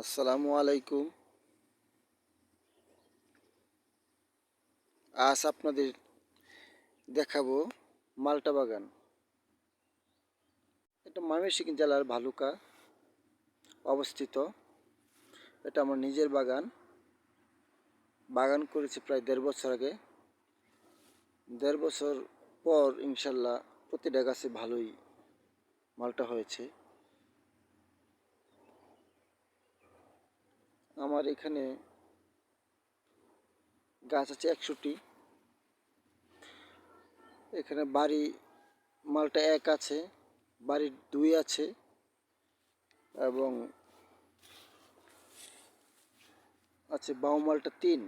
আসসালামু আলাইকুম। আজ আপনাদের দেখাবো মালটা বাগান। এটা ময়মনসিংহ জেলার ভালুকা অবস্থিত। এটা আমার নিজের বাগান। বাগান করেছি প্রায় দেড় বছর আগে। দেড় বছর পর ইনশাল্লাহ প্রতিটা গাছে ভালোই মালটা হয়েছে। আমার এখানে গাছ আছে একশোটি। এখানে বাড়ি, মালটা এক আছে, বাড়ির দুই আছে এবং আছে বাউ মালটা তিন।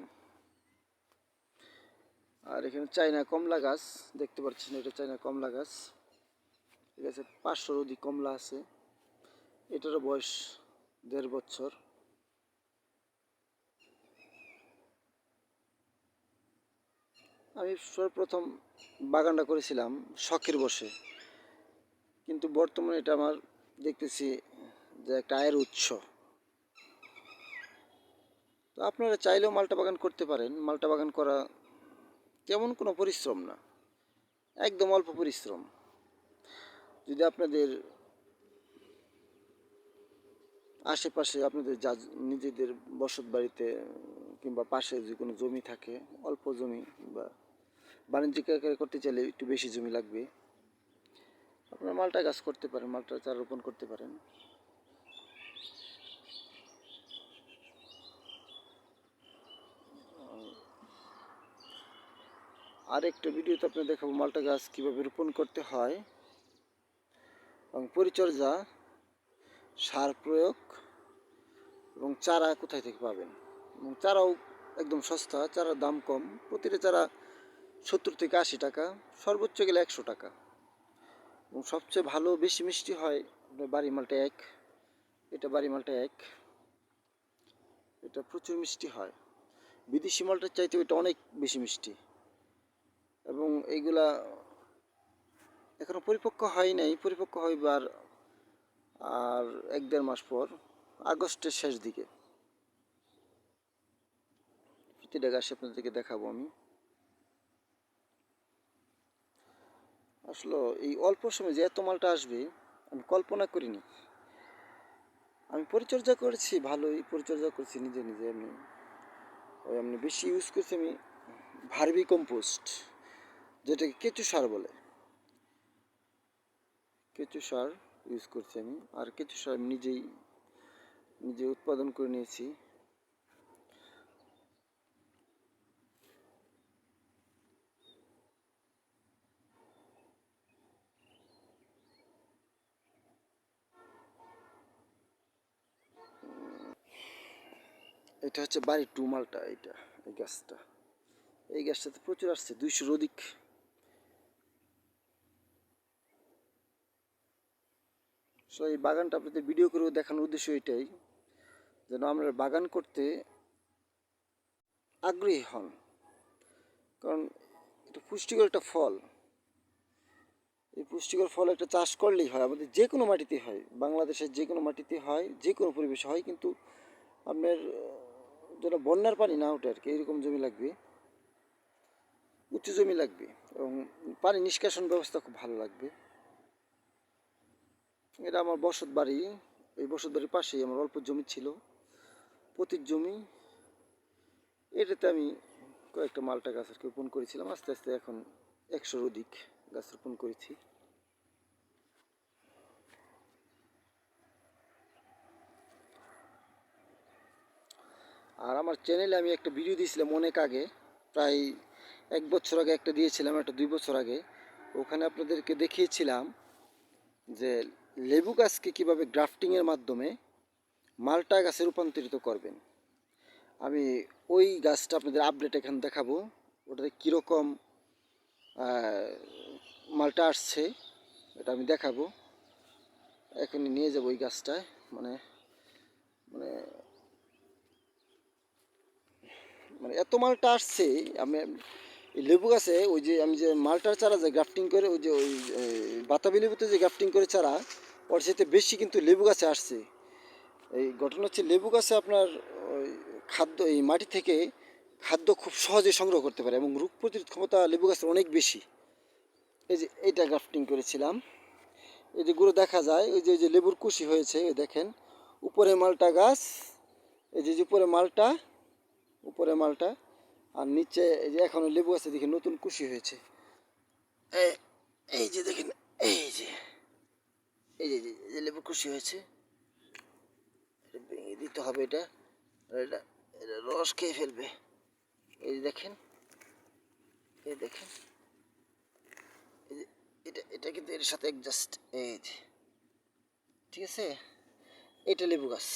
আর এখানে চাইনা কমলা গাছ, দেখতে পাচ্ছেন এটা চাইনা কমলা গাছ। ঠিক আছে, পাঁচশোর অধিক কমলা আছে। এটারও বয়স দেড় বছর। আমি সর্বপ্রথম বাগানটা করেছিলাম শখের বসে। কিন্তু বর্তমানে এটা আমার দেখতেছি যে একটা আয়ের উৎস। তো আপনারা চাইলেও মালটা বাগান করতে পারেন। মালটা বাগান করা তেমন কোনো পরিশ্রম না। একদম অল্প পরিশ্রম। যদি আপনাদের আশেপাশে আপনাদের যা নিজেদের বসত বাড়িতে কিংবা পাশে যে কোনো জমি থাকে, অল্প জমি বা বাণিজ্যিক আকারে করতে চাইলে একটু বেশি জমি লাগবে। আপনার মালটা গাছ করতে পারেন, মালটা চারা রোপণ করতে পারেন। আর একটা ভিডিওতে আপনার দেখাবো মালটা গাছ কীভাবে রোপণ করতে হয়। এবং পরিচর্যা, সার প্রয়োগ এবং চারা কোথায় থেকে পাবেন। এবং চারাও একদম সস্তা, চারার দাম কম। প্রতিটা চারা সত্তর থেকে আশি টাকা, সর্বোচ্চ গেলে একশো টাকা। এবং সবচেয়ে ভালো বেশি মিষ্টি হয় আপনার বাড়ি মালটা এক। এটা বাড়ি মালটা এক। এটা প্রচুর মিষ্টি হয়। বিদেশি মালটার চাইতে এটা অনেক বেশি মিষ্টি। এবং এইগুলা এখনও পরিপক্ক হয় নাই। পরিপক্ক হইবার আর এক দেড় মাস পর, আগস্টের শেষ দিকে। প্রতিটা গাছে আপনাদেরকে দেখাবো আমি। আসলে এই অল্প সময় যে এত মালটা আসবে, আমি কল্পনা করিনি। আমি পরিচর্যা করেছি, ভালোই পরিচর্যা করছি নিজে নিজে আমি ওই আমি বেশি ইউজ করছি আমি ভার্মি কম্পোস্ট, যেটাকে কেঁচু সার বলে। কেঁচু সার ইউজ করছি আমি, আর কেঁচু সার আমি নিজেই, নিজে উৎপাদন করে নিয়েছি। এটা হচ্ছে বাড়ির টু মালটা এইটা, এই গাছটা। এই গাছটাতে প্রচুর আসছে, দুইশোর অধিক। সো এই বাগানটা আপনাদের ভিডিও করে দেখানোর উদ্দেশ্য এটাই, যেন আমরা বাগান করতে আগ্রহী হন। কারণ, এটা পুষ্টিকর একটা ফল। এই পুষ্টিকর ফল একটা চাষ করলেই হয়, আমাদের যে কোনো মাটিতে হয়। বাংলাদেশের যে কোনো মাটিতে হয় যে কোনো পরিবেশে হয়, কিন্তু আপনার যেন বন্যার পানি না ওঠে আর কি এরকম জমি লাগবে? উঁচু জমি লাগবে এবং পানি নিষ্কাশন ব্যবস্থা খুব ভালো লাগবে। এটা আমার বসত বাড়ি, এই বসত বাড়ির পাশেই আমার অল্প জমি ছিল, পতির জমি। এটাতে আমি কয়েকটা মালটা গাছ আর কি রোপণ করেছিলাম, আস্তে আস্তে এখন একশোর অধিক গাছ রোপণ করেছি। আর আমার চ্যানেলে আমি একটা ভিডিও দিয়েছিলাম অনেক আগে, প্রায় এক বছর আগে একটা দিয়েছিলাম, একটা দুই বছর আগে। ওখানে আপনাদেরকে দেখিয়েছিলাম যে লেবু গাছকে কীভাবে গ্রাফটিংয়ের মাধ্যমে মালটা গাছে রূপান্তরিত করবেন। আমি ওই গাছটা আপনাদের আপডেট এখানে দেখাবো, ওটাতে কীরকম মালটা আসছে, এটা আমি দেখাবো। এখনই নিয়ে যাব ওই গাছটায় মানে মানে মানে এত মালটা আসছে, আমি এই লেবু গাছে ওই যে আমি যে মালটার চারা যে গ্রাফটিং করে, ওই যে ওই বাতাবি লেবুতে যে গ্রাফটিং করে চারা, ওর সাথে বেশি কিন্তু লেবু গাছে আসছে। এই ঘটনা হচ্ছে লেবু গাছে আপনার ওই খাদ্য, এই মাটি থেকে খাদ্য খুব সহজে সংগ্রহ করতে পারে এবং রোগ প্রতিরোধ ক্ষমতা লেবু গাছের অনেক বেশি। এই যে এইটা গ্রাফটিং করেছিলাম। এই যে গুলো দেখা যায়, ওই যে যে লেবুর কুশি হয়েছে দেখেন। উপরে মালটা গাছ, এই যে উপরে মালটা উপরে মালটা, আর নিচে এই যে এখনও লেবু আছে, দেখে নতুন কুশি হয়েছে। এই যে দেখেন, এই যে এই যে যে লেবু কুশি হয়েছে। ভেঙে দিতে হবে এটা এটা এটা রস খেয়ে ফেলবে। এই যে দেখেন, এই দেখেন এটা এটা কিন্তু এর সাথে অ্যাডজাস্ট এই যে, ঠিক আছে? এটা লেবু গাছ,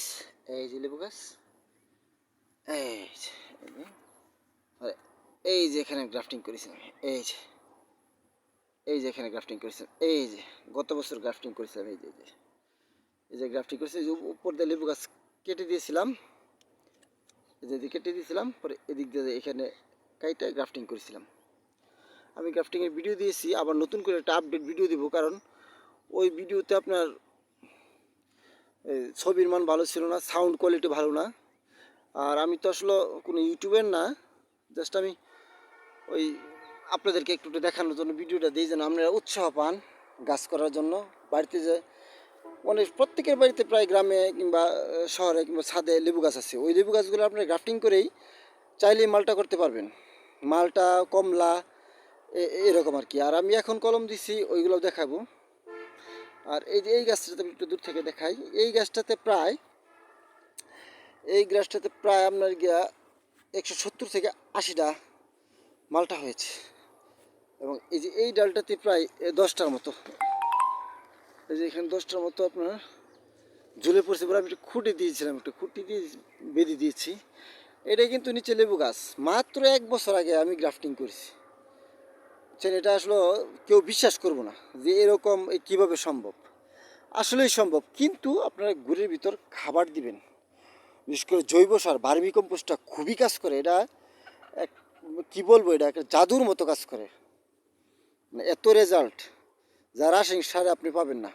এই যে লেবু গাছ। এই এই যে। এখানে গ্রাফটিং করেছিলাম এই যে এই যে এখানে গ্রাফটিং করেছিলাম এই যে, গত বছর গ্রাফটিং করেছিলাম এই যে এই যে এই যে গ্রাফটিং করেছি যে উপর দিয়ে লেবু গাছ কেটে দিয়েছিলাম, এই যে এদিকে কেটে দিয়েছিলাম, পরে এদিক দিয়ে এখানে কাইটা গ্রাফটিং করেছিলাম আমি গ্রাফটিংয়ের ভিডিও দিয়েছি, আবার নতুন করে একটা আপডেট ভিডিও দিব, কারণ ওই ভিডিওতে আপনার ছবির মান ভালো ছিল না সাউন্ড কোয়ালিটি ভালো না আর আমি তো আসলে কোনো ইউটিউবের না জাস্ট আমি ওই আপনাদেরকে একটু একটু দেখানোর জন্য ভিডিওটা দিই যেন আপনারা উৎসাহ পান গাছ করার জন্য। বাড়িতে যে অনেক প্রত্যেকের বাড়িতে প্রায় গ্রামে কিংবা শহরে কিংবা ছাদে লেবু গাছ আছে। ওই লেবু গাছগুলো আপনারা গ্রাফটিং করেই চাইলেই মালটা করতে পারবেন। মালটা, কমলা এরকম আর কি। আর আমি এখন কলম দিছি ওইগুলো দেখাবো। আর এই যে এই গাছটাতে আমি একটু দূর থেকে দেখাই, এই গাছটাতে প্রায় এই গাছটাতে প্রায় আপনার গিয়া একশো সত্তর থেকে আশিটা মালটা হয়েছে। এবং এই যে এই ডালটাতে প্রায় দশটার মতো। এই যে এখানে দশটার মতো আপনার ঝুলে পড়ছে পরে আমি একটু খুঁটি দিয়েছিলাম, একটু খুঁটি দিয়ে বেঁধে দিয়েছি। এটা কিন্তু নিচে লেবু গাছ। মাত্র এক বছর আগে আমি গ্রাফটিং করেছি। বুঝছেন এটা আসলে কেউ বিশ্বাস করব না যে এরকম কীভাবে সম্ভব। আসলেই সম্ভব। কিন্তু আপনারা গুড়ের ভিতর খাবার দিবেন। বিশেষ করে জৈব সার ভার্মি কম্পোস্টটা খুবই কাজ করে। এটা এক, কী বলব এটা? একটা জাদুর মতো কাজ করে। মানে এত রেজাল্ট যা রাসায়নিক সারে আপনি পাবেন না।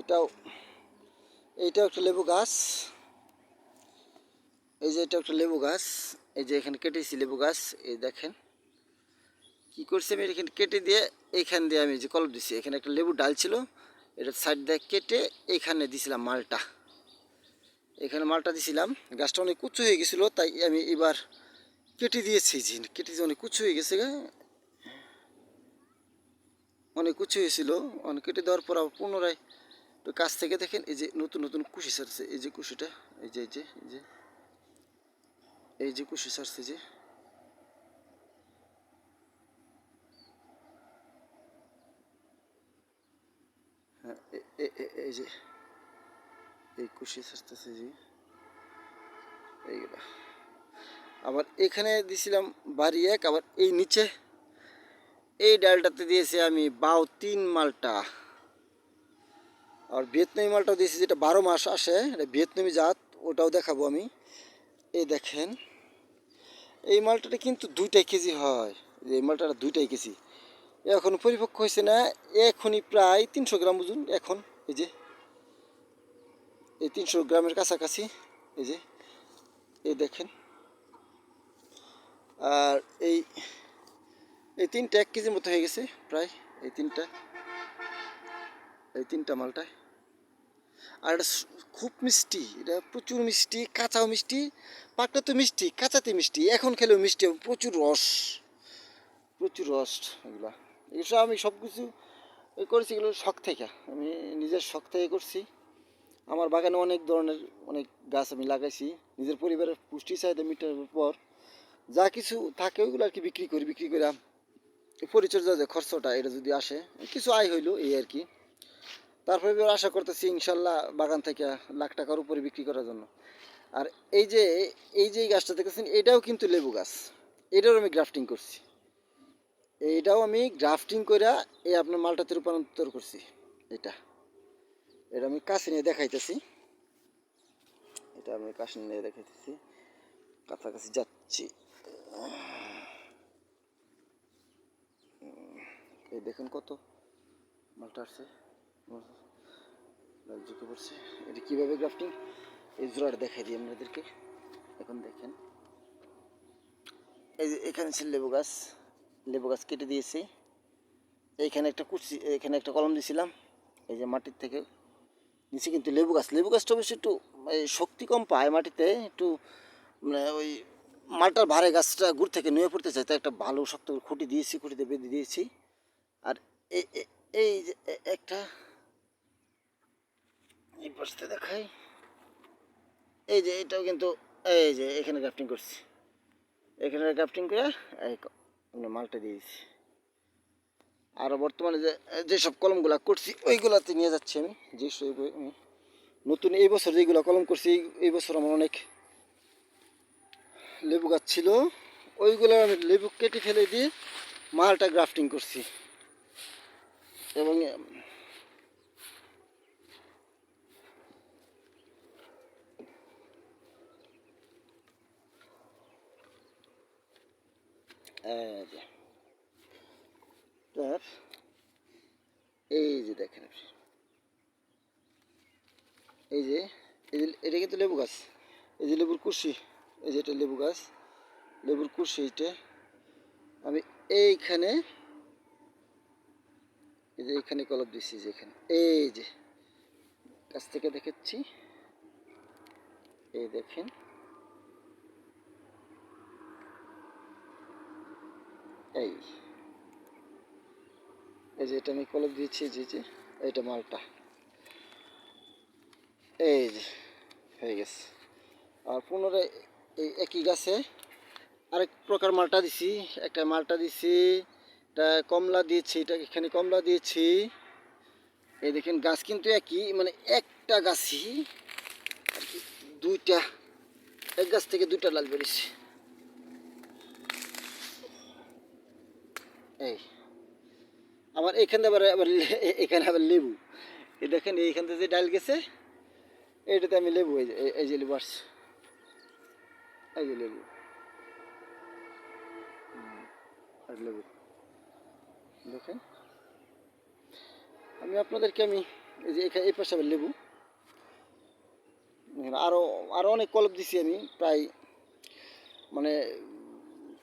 এটাও এইটাও একটা লেবু গাছ। এই যে এটা একটা লেবু গাছ। এই যে এখানে কেটেছি লেবু গাছ। এই দেখেন, কি করছি আমি? এখানে কেটে দিয়ে এইখান দিয়ে আমি যে কলম দিছি, এখানে একটা লেবু ডাল ছিল। এটা সাইড দিয়ে কেটে এইখানে দিছিলাম মালটা। এখানে মালটা দিছিলাম, গাছটা অনেক উঁচু হয়ে গেছিল, তাই আমি এবার কেটে দিয়েছি যে কেটে দিয়ে অনেক উঁচু হয়ে গেছে গা। অনেক উঁচু হয়েছিল অনেক কেটে দেওয়ার পর আবার পুনরায় তো কাছ থেকে দেখেন, এই যে নতুন নতুন কুশি সারছে এই যে কুশিটা, এই যে এই যে এই যে এই যে কুশি সারছে যে হ্যাঁ এই যে এই ছাড়তেছে এইগুলা। আবার এখানে দিছিলাম বাড়ি এক, আবার এই নিচে। এই ডালটাতে দিয়েছি আমি বাউ তিন মালটা। আর ভিয়েতনামি মালটাও দিয়েছি, যেটা বারো মাস আসে, এটা ভিয়েতনামি জাত, ওটাও দেখাবো আমি। এই দেখেন, এই মালটাটা কিন্তু দুইটাই কেজি হয়। এই মালটাটা দুইটাই কেজি। এখন পরিপক্ক হয়েছে না, এখনই প্রায় তিনশো গ্রাম বুঝুন এখন, এই যে। এই তিনশো গ্রামের কাছাকাছি, এই যে, এই দেখেন। আর এই এই তিনটা এক কেজির মতো হয়ে গেছে প্রায়, এই তিনটা এই তিনটা মালটায়। আর এটা খুব মিষ্টি, এটা প্রচুর মিষ্টি, কাঁচাও মিষ্টি, পাকটা তো মিষ্টি, কাঁচাতে মিষ্টি, এখন খেলেও মিষ্টি প্রচুর রস প্রচুর রস এগুলা। এগুলো আমি সব কিছু করেছি, এগুলো শখ থেকে, আমি নিজের শখ থেকে করছি। আমার বাগানে অনেক ধরনের অনেক গাছ আমি লাগাইছি। নিজের পরিবারের পুষ্টি চাহিদা মেটানোর পর যা কিছু থাকে ওইগুলো আর কি বিক্রি করি, বিক্রি করে পরিচর্যা যে খরচটা এটা যদি আসে, কিছু আয় হইল এই আর কি। তারপরে এবার আশা করতেছি ইনশাল্লাহ বাগান থেকে লাখ টাকার উপরে বিক্রি করার জন্য। আর এই যে এই যে গাছটা দেখেছেন এটাও কিন্তু লেবু গাছ। এটাও আমি গ্রাফটিং করছি। এইটাও আমি গ্রাফটিং করে এই আপনার মালটাতে রূপান্তর করছি। এটা। এটা আমি কাছে নিয়ে দেখাইতেছি। এটা আমি কাছে নিয়ে দেখাইতেছি। কাছাকাছি যাচ্ছি। এই দেখুন কত মালটা আসছে। ঝুঁকে পড়ছে। এটা কীভাবে গ্রাফটিং? এই জোড়াটা দেখাই দিই আপনাদেরকে। এখন দেখেন। এই যে এখানে ছিল লেবু গাছ। লেবু গাছ কেটে দিয়েছি। এইখানে একটা কুচি এখানে একটা কলম দিয়েছিলাম এই যে মাটির থেকে নিচে কিন্তু লেবু গাছ। লেবু গাছটা অবশ্য একটু শক্তি কম পায় মাটিতে, একটু মানে ওই মালটার ভারে গাছটা গুড় থেকে নুয়ে পড়তে চাই তাই একটা ভালো শক্ত খুঁটি দিয়েছি, খুঁটিতে বেঁধে দিয়েছি। আর এই যে একটা, এই পাশে দেখাই। এই যে এটাও কিন্তু, এই যে এখানে গ্রাফটিং করছি। এখানে গ্রাফটিং করে, এই মানে মালটা দিয়েছি। আর বর্তমানে যে যেসব কলমগুলো করছি ওইগুলাতে নিয়ে যাচ্ছি আমি। যে নতুন এই বছর যেগুলো কলম করছি এই- বছর আমার অনেক লেবু গাছ ছিল। ওইগুলো আমি লেবু কেটে ফেলে দিয়ে মালটা গ্রাফটিং করছি। এবং উম, তার এই যে দেখেন আপনি। এই যে এই যে এটা কিন্তু লেবু গাছ। এই যে লেবুর কুশি, এই যে এটা লেবু গাছ। লেবুর কুশি এইটা। আমি এইখানে, এই যে এইখানে কলপ দিচ্ছি যে এখানে। এই যে কাছ থেকে দেখাচ্ছি এই দেখেন। এই। এই যে এটা আমি কলপ দিয়েছি যে যে এইটা মালটা। এই যে, হয়ে গেছে। আর পুনরায় এই একই গাছে আরেক প্রকার মালটা দিছি। একটা মালটা দিছি, এটা কমলা দিয়েছি, এটা এখানে কমলা দিয়েছি। এই দেখেন, গাছ কিন্তু একই মানে একটা গাছই আর কি দুইটা, এক গাছ থেকে দুইটা লাল বেরিয়েছে। এই। আমার এখান থেকে আবার এখানে আবার লেবু। এই দেখেন এইখান থেকে যে ডাল গেছে, এইটাতে আমি লেবু, এই যে লেবু আসছে। এই যে লেবু। আর লেবু। দেখেন। আমি আপনাদেরকে, আমি এই যে এখানে এই পাশে আবার লেবু। আরও আরও অনেক কলপ দিছি আমি, প্রায় মানে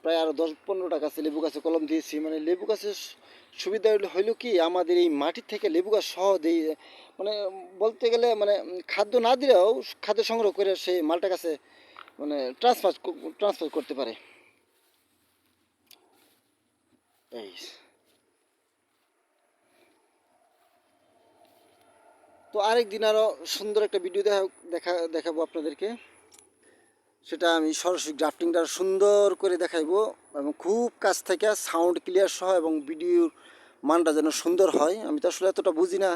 প্রায় আরও দশ পনেরোটা গাছে লেবু গাছে কলম দিয়েছি। মানে লেবু গাছের সু- সুবিধা হইলো- কি, আমাদের এই মাটির থেকে লেবু গাছ সহ দেই মানে বলতে গেলে মানে খাদ্য না দিলেও খাদ্য সংগ্রহ করে সেই মালটা গাছে মানে ট্রান্সফার ট্রান্সফার করতে পারে। এই। তো আরেক দিন আরও সুন্দর একটা ভিডিও দেখা দেখাবো আপনাদেরকে। সেটা আমি সরাসরি গ্রাফটিংটা সুন্দর করে দেখাইবো এবং খুব কাছ থেকে সাউন্ড ক্লিয়ার সহ এবং ভিডিওর মানটা যেন সুন্দর হয়। আমি তো আসলে এতটা বুঝি না।